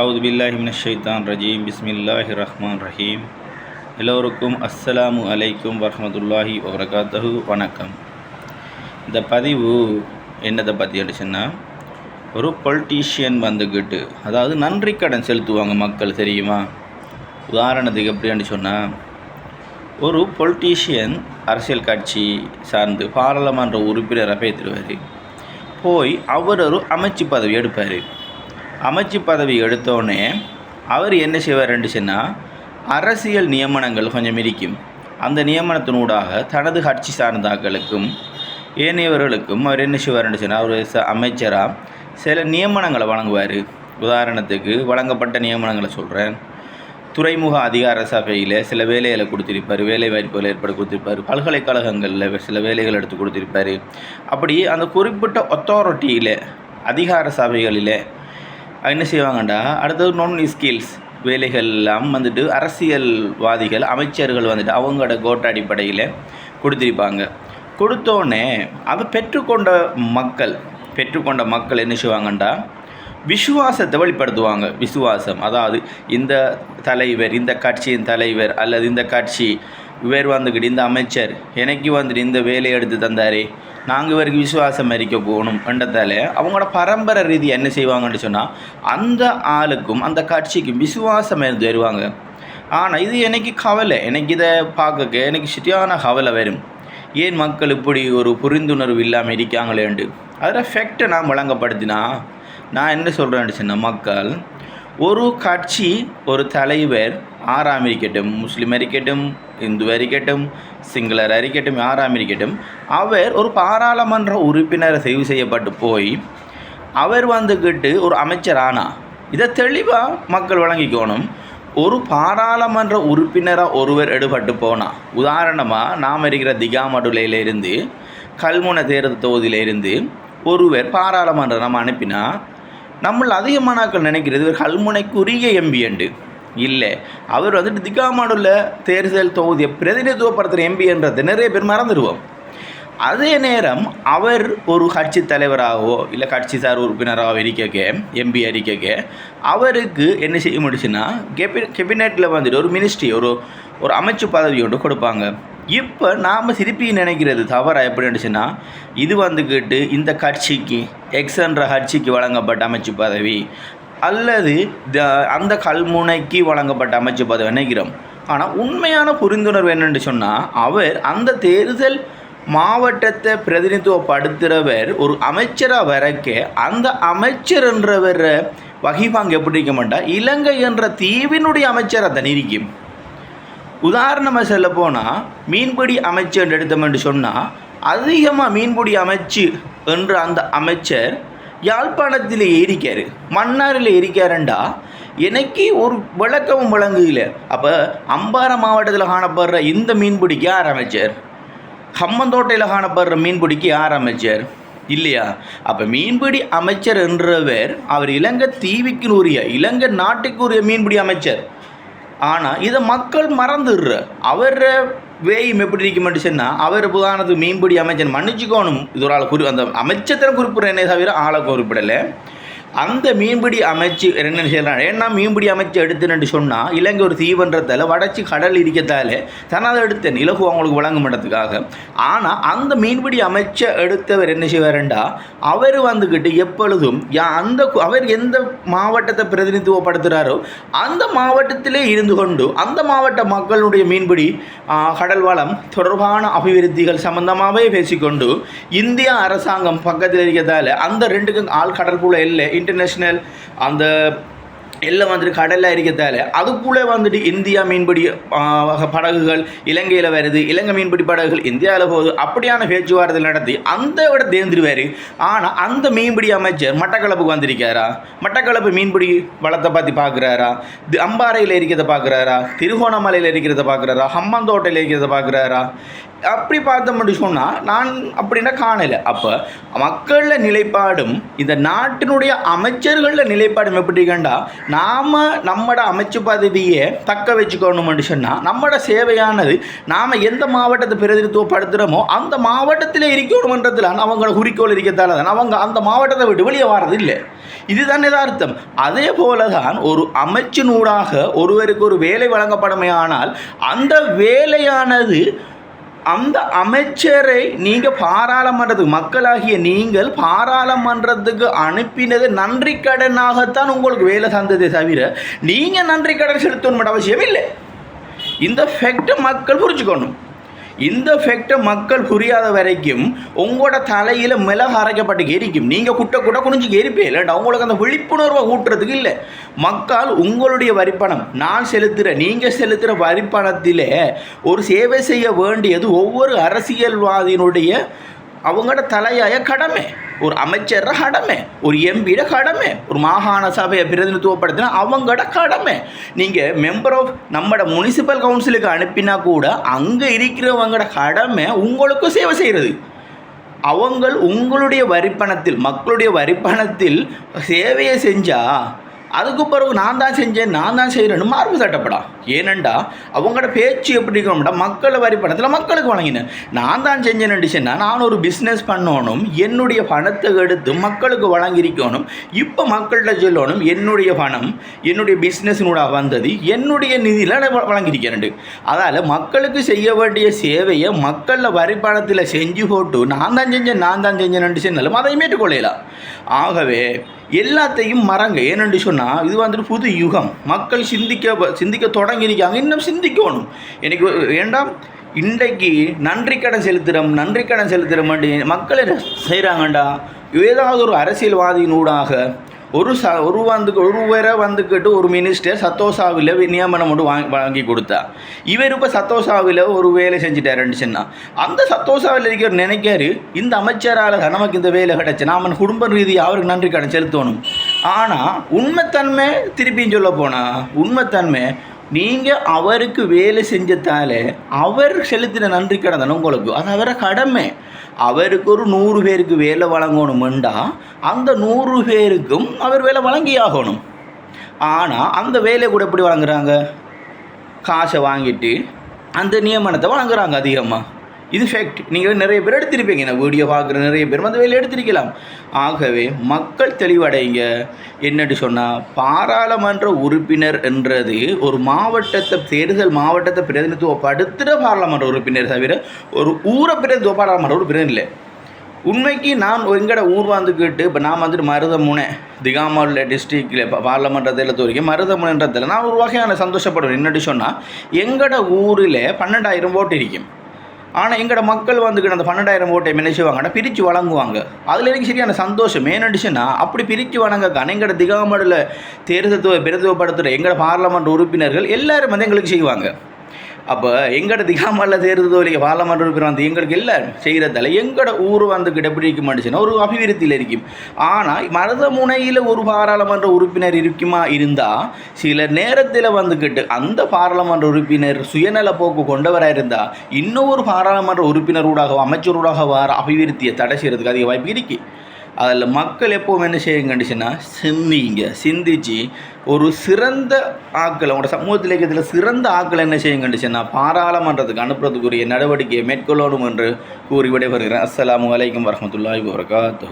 அவுது பில்லாஹி மினஷ் ஷைத்தான் ரஜீம். பிஸ்மில்லாஹி ரஹ்மான் ரஹீம். எல்லோருக்கும் அஸ்ஸலாமு அலைக்கும் வரமத்துல்லாஹி வபரகாத்தஹு. வணக்கம். இந்த பதிவு என்னதை பற்றி அடிச்சுன்னா ஒரு பொலிட்டீஷியன் வந்துக்கிட்டு அதாவது நன்றி கடன் செலுத்துவாங்க மக்கள் தெரியுமா? உதாரணத்துக்கு எப்படின்னு சொன்னால் ஒரு பொலிட்டீஷியன் அரசியல் கட்சி சார்ந்து பாராளுமன்ற உறுப்பினராக பேத்துருவார் போய் அவர் ஒரு அமைச்சு பதவி எடுப்பார். அமைச்சு பதவி எடுத்தோடனே அவர் என்ன செய்வார் சொன்னால் அரசியல் நியமனங்கள் கொஞ்சம் இருக்கும் அந்த நியமனத்தினூடாக தனது கட்சி சார்ந்தாக்களுக்கும் ஏனையவர்களுக்கும் அவர் என்ன செய்வார் சொன்னால் அவர் ச அமைச்சராக சில நியமனங்களை வழங்குவார். உதாரணத்துக்கு வழங்கப்பட்ட நியமனங்களை சொல்கிறேன் துறைமுக அதிகார சபையில் சில வேலைகளை கொடுத்திருப்பார் வேலை வாய்ப்புகள் ஏற்பட கொடுத்திருப்பார் பல்கலைக்கழகங்களில் சில வேலைகள் எடுத்து கொடுத்திருப்பார். அப்படி அந்த குறிப்பிட்ட அத்தாரிட்டியில் அதிகார சபைகளில் என்ன செய்வாங்கண்டா? அடுத்தது நோன் ஸ்கில்ஸ் வேலைகள் எல்லாம் வந்துட்டு அரசியல்வாதிகள் அமைச்சர்கள் வந்துட்டு அவங்களோட கோட்ட அடிப்படையில் கொடுத்துருப்பாங்க. கொடுத்தோடனே அதை பெற்றுக்கொண்ட மக்கள் பெற்றுக்கொண்ட மக்கள் என்ன செய்வாங்கண்டா? விசுவாசத்தை வெளிப்படுத்துவாங்க. விசுவாசம். அதாவது இந்த தலைவர் இந்த கட்சியின் தலைவர் அல்லது இந்த கட்சி இவர் வந்துக்கிட்டு இந்த அமைச்சர் எனக்கு வந்துட்டு இந்த வேலையை எடுத்து தந்தாரே நாங்கள் இவருக்கு விசுவாசம் அறிக்க போகணும் என்றதால அவங்களோட பரம்பரை ரீதி என்ன செய்வாங்கன்னு சொன்னால் அந்த ஆளுக்கும் அந்த கட்சிக்கும் விசுவாசம் இருந்து வருவாங்க. ஆனால் இது எனக்கு கவலை. எனக்கு இதை பார்க்க எனக்கு சரியான கவலை வரும். ஏன் மக்கள் இப்படி ஒரு புரிந்துணர்வு இல்லாமல் இருக்காங்களேண்டு அதில் ஃபெக்டை நான் வழங்கப்படுத்தினா நான் என்ன சொல்கிறேன்னு சொன்ன மக்கள் ஒரு கட்சி ஒரு தலைவர் ஆறாம் இருக்கட்டும் முஸ்லீம் இருக்கட்டும் இந்து இருக்கட்டும் சிங்களர் இருக்கட்டும் யாராம் இருக்கட்டும் அவர் ஒரு பாராளுமன்ற உறுப்பினரை தெரிவு செய்யப்பட்டு போய் அவர் வந்துக்கிட்டு ஒரு அமைச்சர் ஆனா இதை தெளிவாக மக்கள் வழங்கிக்கணும் ஒரு பாராளுமன்ற உறுப்பினராக ஒருவர் எடுபட்டு போனால் உதாரணமாக நாம் இருக்கிற திகாமடுலையிலிருந்து கல்முனை தேர்தல் தொகுதியிலிருந்து ஒருவர் பாராளுமன்றம் நம்ம அனுப்பினா நம்மள அதிகமானாக்கள் நினைக்கிறது ஒரு கல்முனைக்குரிய எம்பி என்று இல்லை. அவர் வந்துட்டு திகாமாடுல தேர்தல் தொகுதியை பிரதிநிதித்துவப்படுத்துகிற எம்பி என்றதை நிறைய பேர் மறந்துடுவோம். அதே நேரம் அவர் ஒரு கட்சி தலைவராகவோ இல்லை கட்சி சார் உறுப்பினராகவோ இருக்க எம்பி அறிக்க அவருக்கு என்ன செய்ய முடிச்சுன்னா கெபி கெபினெட்டில் வந்துட்டு ஒரு மினிஸ்ட்ரி ஒரு ஒரு அமைச்சு பதவி ஒன்று கொடுப்பாங்க. இப்போ நாம் திருப்பி நினைக்கிறது தவறாக எப்படி இருந்துச்சுன்னா இது வந்துக்கிட்டு இந்த கட்சிக்கு எக்ஸ் என்ற கட்சிக்கு வழங்கப்பட்ட அமைச்சு பதவி அல்லது த அந்த கல்முனைக்கு வழங்கப்பட்ட அமைச்சு பதவி நினைக்கிறோம். ஆனால் உண்மையான புரிந்துணர்வு என்னென்று சொன்னால் அவர் அந்த தேர்தல் மாவட்டத்தை பிரதிநிதித்துவப்படுத்துகிறவர் ஒரு அமைச்சராக வரக்க அந்த அமைச்சர் என்றவர் வகிப்பாங்க எப்படி இருக்க மாட்டா? இலங்கை என்ற தீவினுடைய அமைச்சர் அதை இருக்கும். உதாரணமாக சொல்ல போனால் மீன்பிடி அமைச்சர் எடுத்தோம் என்று சொன்னால் அதிகமாக மீன்பிடி அமைச்சு என்ற அந்த அமைச்சர் யாழ்ப்பாணத்தில் ஏறிக்காரு. மன்னாரில் ஏறிக்காருண்டா. எனக்கு ஒரு விளக்கமும் விளங்குகல அப்போ அம்பாறை மாவட்டத்தில் காணப்படுற இந்த மீன் பிடிக்க ஆரம்பிச்சார் ஹம்மந்தோட்டையில் காணப்படுற மீன் பிடிக்க ஆரம்பிச்சார் இல்லையா? அப்போ மீன்பிடி அமைச்சர் என்றவர் அவர் இலங்கை தீவிக்கு உரிய இலங்கை நாட்டுக்குரிய மீன்பிடி அமைச்சர். ஆனால் இதை மக்கள் மறந்துடுற. அவர வேயும் எப்படி இருக்க சொன்னால் அவர் புதானது மீன்பிடி அமைச்சர் மன்னிச்சுக்கோணும். இது ஒரு ஆள் குறி அந்த அமைச்சத்திரம் குறிப்பிட்றேனே தவிர ஆளை குறிப்பிடலை. அந்த மீன்பிடி அமைச்சு என்ன செய்யலாம் ஏன்னா மீன்பிடி அமைச்சு எடுத்துன்னு சொன்னால் இலங்கை ஒரு தீவன்றதால் வடச்சி கடல் இருக்கத்தால் தனது எடுத்தேன் இலகு அவங்களுக்கு வழங்க மாட்டதுக்காக ஆனால் அந்த மீன்பிடி அமைச்ச எடுத்தவர் என்ன செய்வாருண்டா? அவர் வந்துக்கிட்டு எப்பொழுதும் யா அந்த அவர் எந்த மாவட்டத்தை பிரதிநிதித்துவப்படுத்துகிறாரோ அந்த மாவட்டத்திலே இருந்து கொண்டு அந்த மாவட்ட மக்களுடைய மீன்பிடி கடல் வளம் தொடர்பான அபிவிருத்திகள் சம்பந்தமாகவே பேசிக்கொண்டு இந்தியா அரசாங்கம் பக்கத்தில் இருக்கிறதால அந்த ரெண்டுக்கும் ஆள் கடற்புல இல்லை இன்டர்நேஷ்னல் அந்த எல்லாம் வந்துட்டு கடலில் இருக்கிறதால அதுக்குள்ளே வந்துட்டு இந்தியா மீன்பிடி படகுகள் இலங்கையில் வருது இலங்கை மீன்பிடி படகுகள் இந்தியாவில் போகுது அப்படியான பேச்சுவார்த்தை நடத்தி அந்த விட தேர்ந்துருவார். ஆனால் அந்த மீன்பிடி அமைச்சர் மட்டக்களப்புக்கு வந்திருக்காரா? மட்டக்களப்பு மீன்பிடி வளத்தை பற்றி பார்க்குறாரா அம்பாறையில் இருக்கிறத பார்க்குறாரா திருகோணமலையில் இருக்கிறத பார்க்குறாரா ஹம்மந்தோட்டையில் இருக்கிறத பார்க்குறாரா அப்படி பார்த்தோம்னு சொன்னால் நான் அப்படின்னா காணலை. அப்போ மக்களில் நிலைப்பாடும் இந்த நாட்டினுடைய அமைச்சர்களில் நிலைப்பாடும் எப்படி கண்டா நாம் நம்மட அமைச்சு பதவியை தக்க வச்சுக்கணும்னு சொன்னால் நம்மட சேவையானது நாம் எந்த மாவட்டத்தை பிரதிநிதித்துவப்படுத்துகிறோமோ அந்த மாவட்டத்தில் இருக்கணுமன்றத்தில் அவங்களோட குறிக்கோள் இருக்கத்தால தான். அவங்க அந்த மாவட்டத்தை விட்டு வெளியே வர்றது இல்லை இதுதான் யதார்த்தம். அதே போல தான் ஒரு அமைச்சினூடாக ஒருவருக்கு ஒரு வேலை வழங்கப்படுமையானால் அந்த வேலையானது அந்த அமைச்சரை நீங்கள் பாராளுமன்றத்துக்கு மக்களாகிய நீங்கள் பாராளுமன்றத்துக்கு அனுப்பினது நன்றி கடனாகத்தான் உங்களுக்கு வேலை தந்ததே தவிர நீங்கள் நன்றி கடன் செலுத்தணும் அவசியம் இல்லை. இந்த ஃபேக்டை மக்கள் புரிஞ்சுக்கணும். இந்த ஃபேக்டை மக்கள் புரியாத வரைக்கும் உங்களோட தலையில் மிளகு அரைக்கப்பட்டு எரிக்கும். நீங்கள் குட்ட கூட குனிஞ்சு எரிப்பே இல்லைண்டா உங்களுக்கு அந்த விழிப்புணர்வை ஊட்டுறதுக்கு இல்லை. மக்கள் உங்களுடைய வரிப்பணம். நான் செலுத்துகிற நீங்கள் செலுத்துகிற வரிப்பணத்தில் ஒரு சேவை செய்ய வேண்டியது ஒவ்வொரு அரசியல்வாதியினுடைய அவங்களோட தலையாய கடமை. ஒரு அமைச்சர கடமை ஒரு எம்பியோட கடமை ஒரு மாகாண சபையை பிரதிநிதித்துவப்படுத்தினா அவங்களோட கடமை. நீங்கள் மெம்பர் ஆஃப் நம்மட முனிசிபல் கவுன்சிலுக்கு அனுப்பினா கூட அங்கே இருக்கிறவங்களோட கடமை உங்களுக்கும் சேவை செய்கிறது அவங்கள் உங்களுடைய வரிப்பணத்தில் மக்களுடைய வரிப்பணத்தில் சேவையை செஞ்சால் அதுக்கு பிறகு நான் தான் செஞ்சேன் நான் தான் செய்கிறேன்னு மார்பு தட்டப்படா. ஏனண்டா அவங்களோட பேச்சு எப்படி இருக்கணும்டா மக்களை வரி பணத்தில் மக்களுக்கு வழங்கினேன். நான் தான் செஞ்சேன்னு சொன்னால் நான் ஒரு பிஸ்னஸ் பண்ணணும் என்னுடைய பணத்தை எடுத்து மக்களுக்கு வழங்கியிருக்கணும் இப்போ மக்கள்கிட்ட சொல்லணும் என்னுடைய பணம் என்னுடைய பிஸ்னஸ்னூட வந்தது என்னுடைய நிதியில் நான் வழங்கியிருக்கிறேன் அதால் மக்களுக்கு செய்ய வேண்டிய சேவையை மக்களில் வரி பணத்தில் செஞ்சு போட்டு நான் தான் செஞ்சேன் நான் தான் செஞ்சேன்னு சொன்னாலும் அதையும் ஏற்றுக்கொள்ளலாம் ஆகவே எல்லாத்தையும் மறங்க. ஏனென்று சொன்னால் இது வந்துட்டு புது யுகம். மக்கள் சிந்திக்க சிந்திக்க தொடங்கியிருக்காங்க. இன்னும் சிந்திக்கணும். எனக்கு ஏண்டாம் இன்றைக்கு நன்றி கடன் செலுத்துகிறோம் நன்றி கடன் செலுத்துகிறோம் மக்கள் செய்கிறாங்கண்டா ஏதாவது ஒரு அரசியல்வாதியினூடாக ஒரு ச ஒரு வந்து ஒரு பேரை வந்துக்கிட்டு ஒரு மினிஸ்டர் சத்தோசாவில் நியமனம் மட்டும் வாங்கி வாங்கி கொடுத்தா. இவர் இப்போ சத்தோசாவில் ஒரு வேலை செஞ்சுட்டாருன்னு சொன்னால் அந்த சத்தோசாவில் இருக்கிற நினைக்காரு இந்த அமைச்சரால் நமக்கு இந்த வேலை கிடச்சி நாம குடும்ப ரீதியாக அவருக்கு நன்றி கடன் செலுத்தணும். ஆனால் உண்மைத்தன்மை திருப்பியும் சொல்ல போனால் உண்மைத்தன்மை நீங்கள் அவருக்கு வேலை செஞ்சதால அவர் செலுத்தின நன்றி கடன் உங்களுக்கு? அது அவரை கடமை. அவருக்கு ஒரு நூறு பேருக்கு வேலை வழங்கணுமெண்டா அந்த நூறு பேருக்கும் அவர் வேலை வழங்கி ஆகணும் ஆனால் அந்த வேலையை கூட எப்படி வழங்குறாங்க? காசை வாங்கிட்டு அந்த நியமனத்தை வழங்குறாங்க அதிகமாக இது ஃபேக்ட் நீங்கள் நிறைய பேர் எடுத்திருப்பீங்க. நான் வீடியோ பார்க்குற நிறைய பேர் அந்த வேலை எடுத்திருக்கலாம். ஆகவே மக்கள் தெளிவடைங்க. என்னட்டு சொன்னால் பாராளுமன்ற உறுப்பினர் என்றது ஒரு மாவட்டத்தை தேர்தல் மாவட்டத்தை பிரதிநிதித்துவப்படுத்துகிற பாராளுமன்ற உறுப்பினர் தவிர ஒரு ஊரை பிரதிநிதித்துவ பாராளுமன்ற உறுப்பினர் இல்லை. உண்மைக்கு நான் எங்கட ஊர் வந்துக்கிட்டு இப்போ நான் வந்துட்டு மருதமுனை திகாமல்ல டிஸ்ட்ரிக்டில் இப்போ பார்லமெண்டத்தில் வரைக்கும் மருதமுனைன்றதில் நான் ஒரு வகையான சந்தோஷப்படுவேன். என்னட்டு சொன்னால் எங்கட ஊரில் பன்னெண்டாயிரம் ஓட்டு இருக்கும். ஆனால் எங்களோட மக்கள் வந்துக்கிட்டு அந்த பன்னெண்டாயிரம் ஓட்டை என்ன செய்வாங்கன்னா பிரித்து வழங்குவாங்க. அதில் எனக்கு சரியான சந்தோஷம். ஏன்னு அப்படி பிரித்து வழங்க எங்களோட திகாமடில் தேர்தல் பிரதிவப்படுத்துகிற எங்களோட பார்லமெண்ட் உறுப்பினர்கள் எல்லோரும் வந்து எங்களுக்கு செய்வாங்க. அப்போ எங்கட திகாமல்ல தேர்தல் வரைக்கும் பார்லமெண்ட் உறுப்பினர் வந்து எங்களுக்கு இல்லை. செய்கிறதால எங்கட ஊர் வந்து கிடப்பிடிக்க மாட்டேச்சுன்னா ஒரு அபிவிருத்தியில் இருக்கும். ஆனால் மருதமுனையில் ஒரு பாராளுமன்ற உறுப்பினர் இருக்குமா இருந்தால் சில நேரத்தில் வந்துக்கிட்டு அந்த பாராளுமன்ற உறுப்பினர் சுயநல போக்கு கொண்டவராக இருந்தால் இன்னொரு பாராளுமன்ற உறுப்பினரூடாக அமைச்சரூடாக வர அபிவிருத்தியை தடை செய்கிறதுக்கு அதிக வாய்ப்பு இருக்குது அதில் மக்கள் எப்போவும் என்ன செய்யுங்கண்டுச்சுன்னா சிந்திங்க. சிந்திச்சு ஒரு சிறந்த ஆக்களை உங்களோட சமூகத்தில் இருக்கிறதுல சிறந்த ஆக்களை என்ன செய்யுங்கண்டுச்சுன்னா பாராளுமன்றத்துக்கு அனுப்புறதுக்குரிய நடவடிக்கையை மேற்கொள்ளணும் என்று கூறி விடைபெறுகிறேன். அஸ்லாம் வலைக்கம் வரமத்துல்லாஹி வரகாத்து